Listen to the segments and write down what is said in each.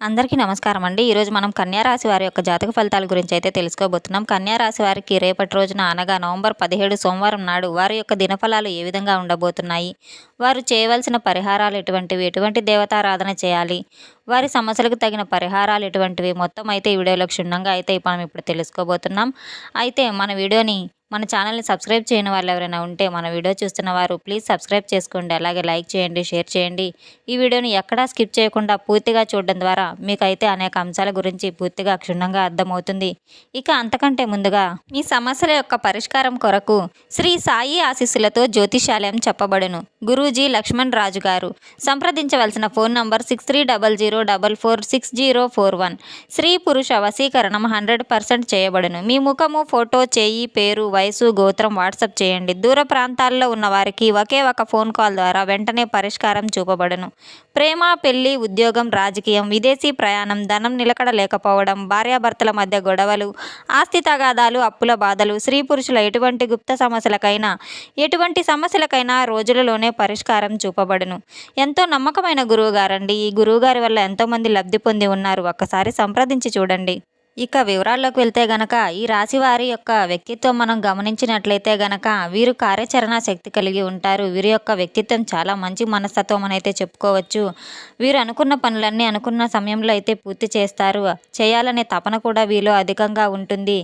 అందరికీ నమస్కారం అండి. ఈరోజు మనం కన్యారాశి వారి యొక్క జాతక ఫలితాల గురించి అయితే తెలుసుకోబోతున్నాం. కన్యారాశి వారికి రేపటి రోజున అనగా నవంబర్ పదిహేడు సోమవారం నాడు వారి యొక్క దినఫలాలు ఏ విధంగా ఉండబోతున్నాయి? వారు చేయవలసిన పరిహారాలు ఎటువంటివి? ఎటువంటి దేవతారాధన చేయాలి? వారి సమస్యలకు తగిన పరిహారాలు ఎటువంటివి? మొత్తం అయితే ఈ వీడియోలో క్షుణ్ణంగా అయితే మనం ఇప్పుడు తెలుసుకోబోతున్నాం. అయితే మన వీడియోని మన ఛానల్ని సబ్స్క్రైబ్ చేయని వాళ్ళు ఎవరైనా ఉంటే మన వీడియో చూస్తున్న వారు ప్లీజ్ సబ్స్క్రైబ్ చేసుకోండి. అలాగే లైక్ చేయండి షేర్ చేయండి. ఈ వీడియోని ఎక్కడా స్కిప్ చేయకుండా పూర్తిగా చూడడం ద్వారా మీకైతే అనేక అంశాల గురించి పూర్తిగా క్షుణ్ణంగా అర్థమవుతుంది. ఇక అంతకంటే ముందుగా మీ సమస్యల యొక్క పరిష్కారం కొరకు శ్రీ సాయి ఆశీస్సులతో జ్యోతిషాలయం చెప్పబడును. గురూజీ లక్ష్మణ్ రాజు గారు సంప్రదించవలసిన phone number six three double zero double four six zero four one స్త్రీ పురుష వశీకరణం హండ్రెడ్ పర్సెంట్ చేయబడును. మీ ముఖము ఫోటో చేయి పేరు వయసు గోత్రం వాట్సాప్ చేయండి. దూర ప్రాంతాల్లో ఉన్న వారికి ఒకే ఒక ఫోన్ కాల్ ద్వారా వెంటనే పరిష్కారం చూపబడును. ప్రేమ పెళ్ళి ఉద్యోగం రాజకీయం విదేశీ ప్రయాణం ధనం నిలకడ లేకపోవడం భార్యాభర్తల మధ్య గొడవలు ఆస్తి తగాదాలు అప్పుల బాధలు స్త్రీ పురుషుల ఎటువంటి గుప్త సమస్యలకైనా ఎటువంటి సమస్యలకైనా రోజులలోనే పరిష్కారం చూపబడును. ఎంతో నమ్మకమైన గురువు గారండి ఈ గురువుగారి వల్ల ఎంతోమంది లబ్ధి పొంది ఉన్నారు. ఒక్కసారి సంప్రదించి చూడండి. ఇక వివరాల్లోకి వెళ్తే గనక ఈ రాశి వారి యొక్క వ్యక్తిత్వం మనం గమనించినట్లయితే గనక వీరు కార్యాచరణ శక్తి కలిగి ఉంటారు. వీరి యొక్క వ్యక్తిత్వం చాలా మంచి మనస్తత్వం అని అయితే చెప్పుకోవచ్చు. వీరు అనుకున్న పనులన్నీ అనుకున్న సమయంలో అయితే పూర్తి చేస్తారు. చేయాలనే తపన కూడా వీరిలో అధికంగా ఉంటుంది.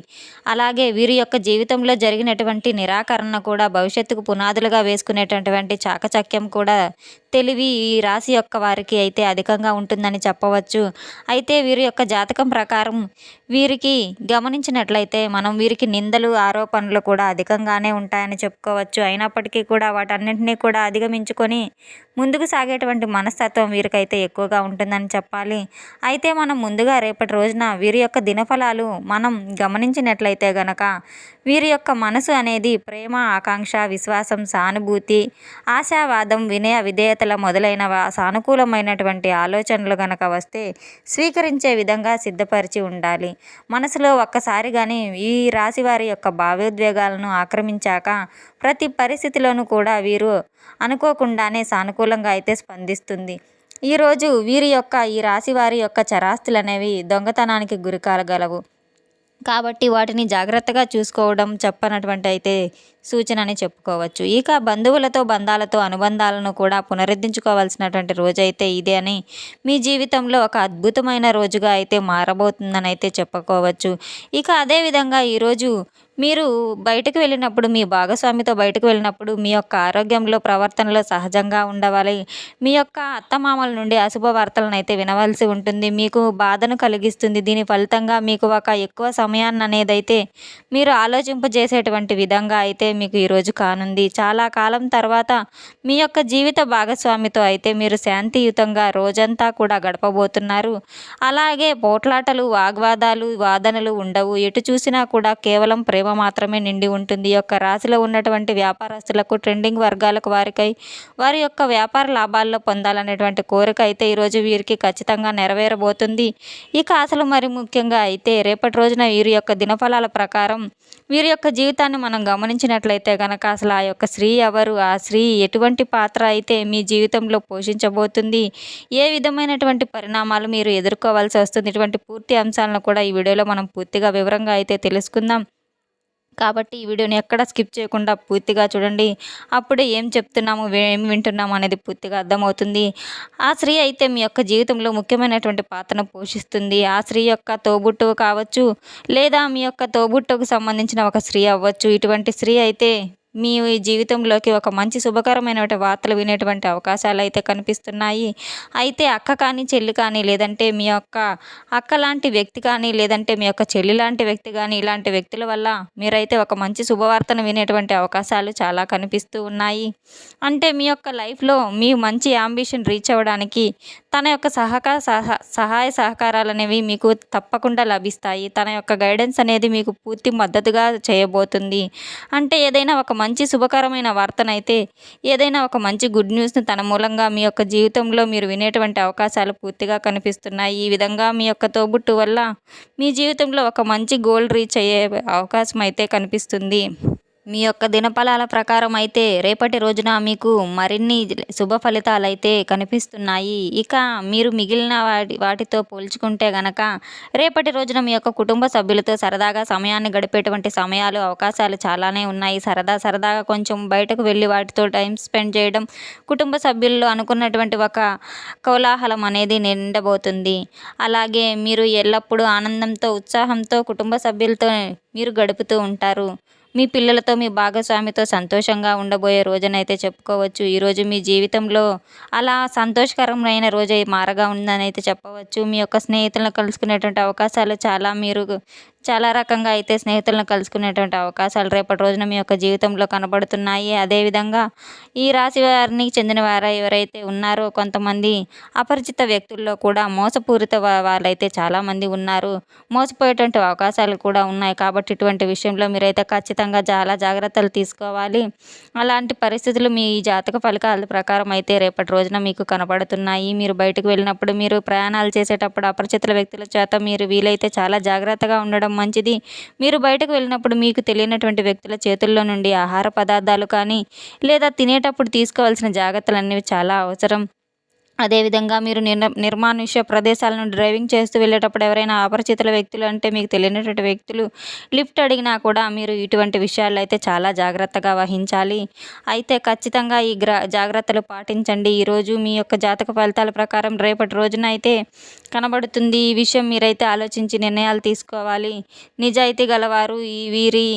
అలాగే వీరి యొక్క జీవితంలో జరిగినటువంటి నిరాకరణ కూడా భవిష్యత్తుకు పునాదులుగా వేసుకునేటటువంటి చాకచక్యం కూడా తెలివి ఈ రాశి యొక్క వారికి అయితే అధికంగా ఉంటుందని చెప్పవచ్చు. అయితే వీరి యొక్క జాతకం ప్రకారం వీరికి గమనించినట్లయితే మనం వీరికి నిందలు ఆరోపణలు కూడా అధికంగానే ఉంటాయని చెప్పుకోవచ్చు. అయినప్పటికీ కూడా వాటన్నింటినీ కూడా అధిగమించుకొని ముందుకు సాగేటువంటి మనస్తత్వం వీరికైతే ఎక్కువగా ఉంటుందని చెప్పాలి. అయితే మనం ముందుగా రేపటి రోజున వీరి యొక్క దినఫలాలు మనం గమనించినట్లయితే గనక వీరి యొక్క మనసు అనేది ప్రేమ ఆకాంక్ష విశ్వాసం సానుభూతి ఆశావాదం వినయ విధేయతల మొదలైన సానుకూలమైనటువంటి ఆలోచనలు గనక వస్తే స్వీకరించే విధంగా సిద్ధపరిచి ఉండాలి. మనసులో ఒక్కసారి కానీ ఈ రాశి వారి యొక్క భావోద్వేగాలను ఆక్రమించాక ప్రతి పరిస్థితిలోనూ కూడా వీరు అనుకోకుండానే సానుకూలంగా అయితే స్పందిస్తుంది. ఈరోజు వీరి యొక్క ఈ రాశి వారి యొక్క చరాస్తులు అనేవి దొంగతనానికి గురికాలగలవు కాబట్టి వాటిని జాగ్రత్తగా చూసుకోవడం చెప్పనటువంటి అయితే సూచన అని చెప్పుకోవచ్చు. ఇక బంధువులతో బంధాలతో అనుబంధాలను కూడా పునరుద్ధరించుకోవాల్సినటువంటి రోజు అయితే ఇదే అని మీ జీవితంలో ఒక అద్భుతమైన రోజుగా అయితే మారబోతుందని అయితే చెప్పుకోవచ్చు. ఇక అదేవిధంగా ఈరోజు మీరు బయటకు వెళ్ళినప్పుడు మీ భాగస్వామితో బయటకు వెళ్ళినప్పుడు మీ యొక్క ఆరోగ్యంలో ప్రవర్తనలో సహజంగా ఉండవాలి. మీ యొక్క అత్తమామల నుండి అశుభ వార్తలను అయితే వినవలసి ఉంటుంది. మీకు బాధను కలిగిస్తుంది. దీని ఫలితంగా మీకు ఒక ఎక్కువ సమయాన్ని అనేది అయితే మీరు ఆలోచింపజేసేటువంటి విధంగా అయితే మీకు ఈరోజు కానుంది. చాలా కాలం తర్వాత మీ యొక్క జీవిత భాగస్వామితో అయితే మీరు శాంతియుతంగా రోజంతా కూడా గడపబోతున్నారు. అలాగే పోట్లాటలు వాగ్వాదాలు వాదనలు ఉండవు. ఎటు చూసినా కూడా కేవలం ప్రేమ మాత్రమే నిండి ఉంటుంది. ఈ యొక్క రాశిలో ఉన్నటువంటి వ్యాపారస్తులకు ట్రెండింగ్ వర్గాలకు వారికై వారి యొక్క వ్యాపార లాభాల్లో పొందాలనేటువంటి కోరిక అయితే ఈరోజు వీరికి ఖచ్చితంగా నెరవేరబోతుంది. ఇక అసలు మరి ముఖ్యంగా అయితే రేపటి రోజున వీరి యొక్క దినఫలాల ప్రకారం వీరి యొక్క జీవితాన్ని మనం గమనించినట్లయితే కనుక అసలు ఆ యొక్క స్త్రీ ఎవరు ఆ స్త్రీ ఎటువంటి పాత్ర అయితే మీ జీవితంలో పోషించబోతుంది ఏ విధమైనటువంటి పరిణామాలు మీరు ఎదుర్కోవాల్సి వస్తుంది ఇటువంటి పూర్తి అంశాలను కూడా ఈ వీడియోలో మనం పూర్తిగా వివరంగా అయితే తెలుసుకుందాం. కాబట్టి ఈ వీడియోని ఎక్కడ స్కిప్ చేయకుండా పూర్తిగా చూడండి. అప్పుడే ఏం చెప్తున్నాము ఏం వింటున్నాము అనేది పూర్తిగా అర్థమవుతుంది. ఆ స్త్రీ అయితే మీ యొక్క జీవితంలో ముఖ్యమైనటువంటి పాత్రను పోషిస్తుంది. ఆ స్త్రీ యొక్క తోబుట్టు కావచ్చు లేదా మీ యొక్క తోబుట్టుకు సంబంధించిన ఒక స్త్రీ అవ్వచ్చు. ఇటువంటి స్త్రీ అయితే మీ జీవితంలోకి ఒక మంచి శుభకరమైనటువంటి వార్తలు వినేటువంటి అవకాశాలు అయితే కనిపిస్తున్నాయి. అయితే అక్క కానీ చెల్లి కానీ లేదంటే మీ యొక్క అక్క లాంటి వ్యక్తి కానీ లేదంటే మీ యొక్క చెల్లి లాంటి వ్యక్తి కానీ ఇలాంటి వ్యక్తుల వల్ల మీరైతే ఒక మంచి శుభవార్తను వినేటువంటి అవకాశాలు చాలా కనిపిస్తూ ఉన్నాయి. అంటే మీ యొక్క లైఫ్లో మీ మంచి యాంబిషన్ రీచ్ అవ్వడానికి తన యొక్క సహకార సహ సహాయ సహకారాలు అనేవి మీకు తప్పకుండా లభిస్తాయి. తన యొక్క గైడెన్స్ అనేది మీకు పూర్తి మద్దతుగా చేయబోతుంది. అంటే ఏదైనా ఒక మంచి శుభకరమైన వార్తనైతే ఏదైనా ఒక మంచి గుడ్ న్యూస్ని తన మూలంగా మీ యొక్క జీవితంలో మీరు వినేటువంటి అవకాశాలు పూర్తిగా కనిపిస్తున్నాయి. ఈ విధంగా మీ యొక్క తోబుట్టు వల్ల మీ జీవితంలో ఒక మంచి గోల్ రీచ్ అయ్యే అవకాశం అయితే కనిపిస్తుంది. మీ యొక్క దినఫలాల ప్రకారం అయితే రేపటి రోజున మీకు మరిన్ని శుభ ఫలితాలు అయితే కనిపిస్తున్నాయి. ఇక మీరు మిగిలిన వాటి వాటితో పోల్చుకుంటే గనక రేపటి రోజున మీ యొక్క కుటుంబ సభ్యులతో సరదాగా సమయాన్ని గడిపేటువంటి సమయాలు అవకాశాలు చాలానే ఉన్నాయి. సరదా సరదాగా కొంచెం బయటకు వెళ్ళి వాటితో టైం స్పెండ్ చేయడం కుటుంబ సభ్యుల్లో అనుకున్నటువంటి ఒక కోలాహలం అనేది నిండబోతుంది. అలాగే మీరు ఎల్లప్పుడూ ఆనందంతో ఉత్సాహంతో కుటుంబ సభ్యులతో మీరు గడుపుతూ ఉంటారు. మీ పిల్లలతో మీ భాగస్వామితో సంతోషంగా ఉండబోయే రోజునైతే చెప్పుకోవచ్చు. ఈరోజు మీ జీవితంలో అలా సంతోషకరమైన రోజు మారగా ఉందని అయితే చెప్పవచ్చు. మీ యొక్క స్నేహితులను కలుసుకునేటువంటి అవకాశాలు చాలా మీరు చాలా రకంగా అయితే స్నేహితులను కలుసుకునేటువంటి అవకాశాలు రేపటి రోజున మీ యొక్క జీవితంలో కనబడుతున్నాయి. అదేవిధంగా ఈ రాశి వారిని చెందిన వారు ఎవరైతే ఉన్నారో కొంతమంది అపరిచిత వ్యక్తుల్లో కూడా మోసపూరిత వాళ్ళైతే చాలామంది ఉన్నారు. మోసపోయేటువంటి అవకాశాలు కూడా ఉన్నాయి. కాబట్టి ఇటువంటి విషయంలో మీరైతే ఖచ్చితంగా చాలా జాగ్రత్తలు తీసుకోవాలి. అలాంటి పరిస్థితులు మీ జాతక ఫలితాల ప్రకారం అయితే రేపటి రోజున మీకు కనబడుతున్నాయి. మీరు బయటకు వెళ్ళినప్పుడు మీరు ప్రయాణాలు చేసేటప్పుడు అపరిచితుల వ్యక్తుల చేత మీరు వీలైతే చాలా జాగ్రత్తగా ఉండడం మంచిది. మీరు బయటకు వెళ్ళినప్పుడు మీకు తెలియనటువంటి వ్యక్తుల చేతుల్లో నుండి ఆహార పదార్థాలు కానీ లేదా తినేటప్పుడు తీసుకోవాల్సిన జాగ్రత్తలు అనేవి చాలా అవసరం. అదేవిధంగా మీరు నిర్ నిర్మానుష్య ప్రదేశాలను డ్రైవింగ్ చేస్తూ వెళ్ళేటప్పుడు ఎవరైనా అపరిచితుల వ్యక్తులు అంటే మీకు తెలియనటువంటి వ్యక్తులు లిఫ్ట్ అడిగినా కూడా మీరు ఇటువంటి విషయాల్లో అయితే చాలా జాగ్రత్తగా వహించాలి. అయితే ఖచ్చితంగా ఈ గ్ర జాగ్రత్తలు పాటించండి. ఈరోజు మీ యొక్క జాతక ఫలితాల ప్రకారం రేపటి రోజున అయితే కనబడుతుంది. ఈ విషయం మీరైతే ఆలోచించి నిర్ణయాలు తీసుకోవాలి. నిజాయితీ గలవారు ఈ వీరి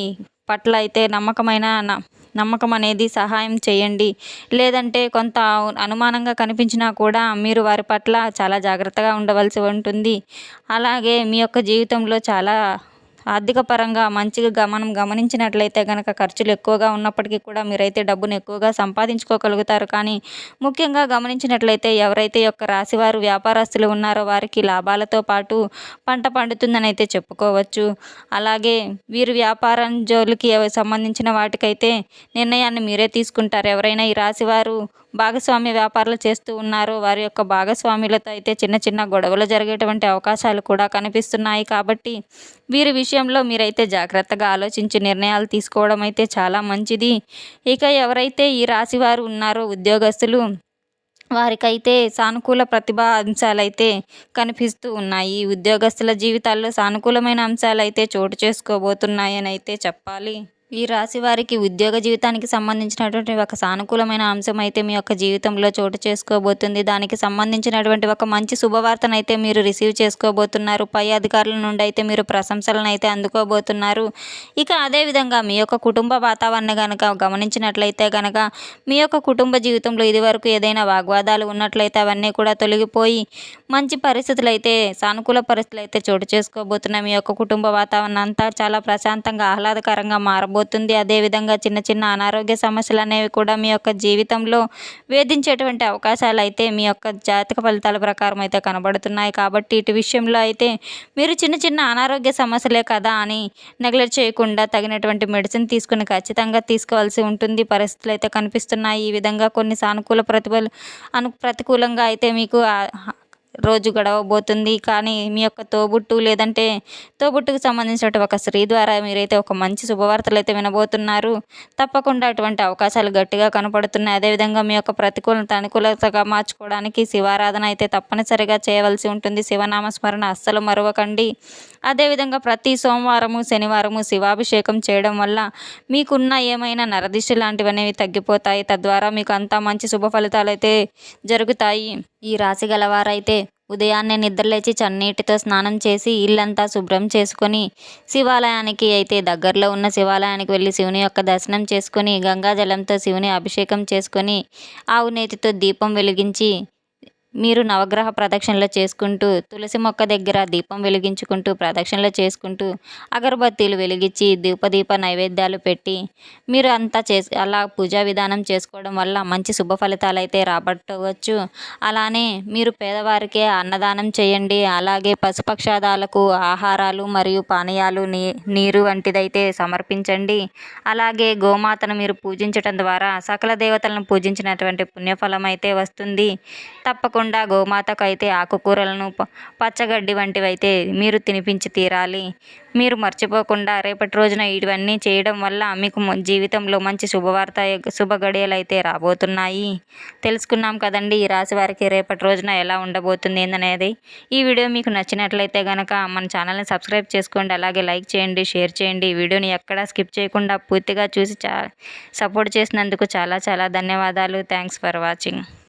పట్ల అయితే నమ్మకమైన న- నమ్మకం అనేది సహాయం చేయండి. లేదంటే కొంత అనుమానంగా కనిపించినా కూడా మీరు వారి పట్ల చాలా జాగ్రత్తగా ఉండవలసి ఉంటుంది. అలాగే మీ యొక్క జీవితంలో చాలా ఆర్థిక పరంగా మంచిగా మనం గమనించినట్లయితే కనుక ఖర్చులు ఎక్కువగా ఉన్నప్పటికీ కూడా మీరైతే డబ్బును ఎక్కువగా సంపాదించుకోగలుగుతారు. కానీ ముఖ్యంగా గమనించినట్లయితే ఎవరైతే యొక్క రాశివారు వ్యాపారస్తులు ఉన్నారో వారికి లాభాలతో పాటు పంట పండుతుందని అయితే చెప్పుకోవచ్చు. అలాగే వీరు వ్యాపారం జోలికి సంబంధించిన వాటికైతే నిర్ణయాన్ని మీరే తీసుకుంటారు. ఎవరైనా ఈ రాశివారు భాగస్వామ్య వ్యాపారాలు చేస్తూ ఉన్నారో వారి యొక్క భాగస్వాములతో అయితే చిన్న చిన్న గొడవలు జరిగేటువంటి అవకాశాలు కూడా కనిపిస్తున్నాయి. కాబట్టి వీరి విషయంలో మీరైతే జాగ్రత్తగా ఆలోచించి నిర్ణయాలు తీసుకోవడం అయితే చాలా మంచిది. ఇక ఎవరైతే ఈ రాశివారు ఉన్నారో ఉద్యోగస్తులు వారికైతే సానుకూల ప్రతిభా అంశాలైతే కనిపిస్తూ ఉన్నాయి. ఉద్యోగస్తుల జీవితాల్లో సానుకూలమైన అంశాలైతే చోటు చేసుకోబోతున్నాయని అయితే చెప్పాలి. ఈ రాశి వారికి ఉద్యోగ జీవితానికి సంబంధించినటువంటి ఒక సానుకూలమైన అంశం అయితే మీ యొక్క జీవితంలో చోటు చేసుకోబోతుంది. దానికి సంబంధించినటువంటి ఒక మంచి శుభవార్తను అయితే మీరు రిసీవ్ చేసుకోబోతున్నారు. పై అధికారుల నుండి అయితే మీరు ప్రశంసలను అయితే అందుకోబోతున్నారు. ఇక అదేవిధంగా మీ యొక్క కుటుంబ వాతావరణం కనుక గమనించినట్లయితే కనుక మీ యొక్క కుటుంబ జీవితంలో ఇదివరకు ఏదైనా వాగ్వాదాలు ఉన్నట్లయితే అవన్నీ కూడా తొలగిపోయి మంచి పరిస్థితులు అయితే సానుకూల పరిస్థితులు అయితే చోటు చేసుకోబోతున్నాయి. మీ యొక్క కుటుంబ వాతావరణం అంతా చాలా ప్రశాంతంగా ఆహ్లాదకరంగా మారబోతుంది అదేవిధంగా చిన్న చిన్న అనారోగ్య సమస్యలు అనేవి కూడా మీ యొక్క జీవితంలో వేధించేటువంటి అవకాశాలు అయితే మీ యొక్క జాతక ఫలితాల ప్రకారం అయితే కనబడుతున్నాయి. కాబట్టి ఇటు విషయంలో అయితే మీరు చిన్న చిన్న అనారోగ్య సమస్యలే కదా అని నెగ్లెక్ట్ చేయకుండా తగినటువంటి మెడిసిన్ తీసుకుని ఖచ్చితంగా తీసుకోవాల్సి ఉంటుంది. పరిస్థితులు అయితే కనిపిస్తున్నాయి. ఈ విధంగా కొన్ని సానుకూల ప్రతిభలు అను ప్రతికూలంగా అయితే మీకు రోజు గడవబోతుంది. కానీ మీ యొక్క తోబుట్టు లేదంటే తోబుట్టుకు సంబంధించినటువంటి ఒక స్త్రీ ద్వారా మీరైతే ఒక మంచి శుభవార్తలు అయితే వినబోతున్నారు. తప్పకుండా అటువంటి అవకాశాలు గట్టిగా కనపడుతున్నాయి. అదేవిధంగా మీ యొక్క ప్రతికూలత అనుకూలతగా మార్చుకోవడానికి శివారాధన అయితే తప్పనిసరిగా చేయవలసి ఉంటుంది. శివనామస్మరణ అస్సలు మరవకండి. అదేవిధంగా ప్రతి సోమవారము శనివారము శివాభిషేకం చేయడం వల్ల మీకున్న ఏమైనా నరదిశ లాంటివి అనేవి తగ్గిపోతాయి. తద్వారా మీకు అంతా మంచి శుభ ఫలితాలు అయితే జరుగుతాయి. ఈ రాశి గలవారైతే ఉదయాన్నే నిద్రలేచి చన్నీటితో స్నానం చేసి ఇల్లంతా శుభ్రం చేసుకొని శివాలయానికి అయితే దగ్గరలో ఉన్న శివాలయానికి వెళ్ళి శివుని యొక్క దర్శనం చేసుకొని గంగాజలంతో శివుని అభిషేకం చేసుకొని ఆవు నేతితో దీపం వెలిగించి మీరు నవగ్రహ ప్రదక్షిణలు చేసుకుంటూ తులసి మొక్క దగ్గర దీపం వెలిగించుకుంటూ ప్రదక్షిణలు చేసుకుంటూ అగరబత్తీలు వెలిగించి దీపదీప నైవేద్యాలు పెట్టి మీరు అంతా చేసి అలా పూజా విధానం చేసుకోవడం వల్ల మంచి శుభ ఫలితాలు అయితే రాబట్టవచ్చు. అలానే మీరు పేదవారికి అన్నదానం చేయండి. అలాగే పశుపక్షాదాలకు ఆహారాలు మరియు పానీయాలు నీ నీరు వంటిదైతే సమర్పించండి. అలాగే గోమాతను మీరు పూజించటం ద్వారా సకల దేవతలను పూజించినటువంటి పుణ్యఫలం అయితే వస్తుంది. తప్పకుండా తప్పకుండా గోమాతకు అయితే ఆకుకూరలను పచ్చగడ్డి వంటివి అయితే మీరు తినిపించి తీరాలి. మీరు మర్చిపోకుండా రేపటి రోజున ఇవన్నీ చేయడం వల్ల మీకు జీవితంలో మంచి శుభవార్త శుభ గడియలు అయితే రాబోతున్నాయి. తెలుసుకున్నాం కదండి ఈ రాశి వారికి రేపటి రోజున ఎలా ఉండబోతుంది అనేది ఈ వీడియో మీకు నచ్చినట్లయితే కనుక మన ఛానల్ని సబ్స్క్రైబ్ చేసుకోండి అలాగే లైక్ చేయండి షేర్ చేయండి. ఈ వీడియోని ఎక్కడా స్కిప్ చేయకుండా పూర్తిగా చూసి సపోర్ట్ చేసినందుకు చాలా చాలా ధన్యవాదాలు. Thanks for watching.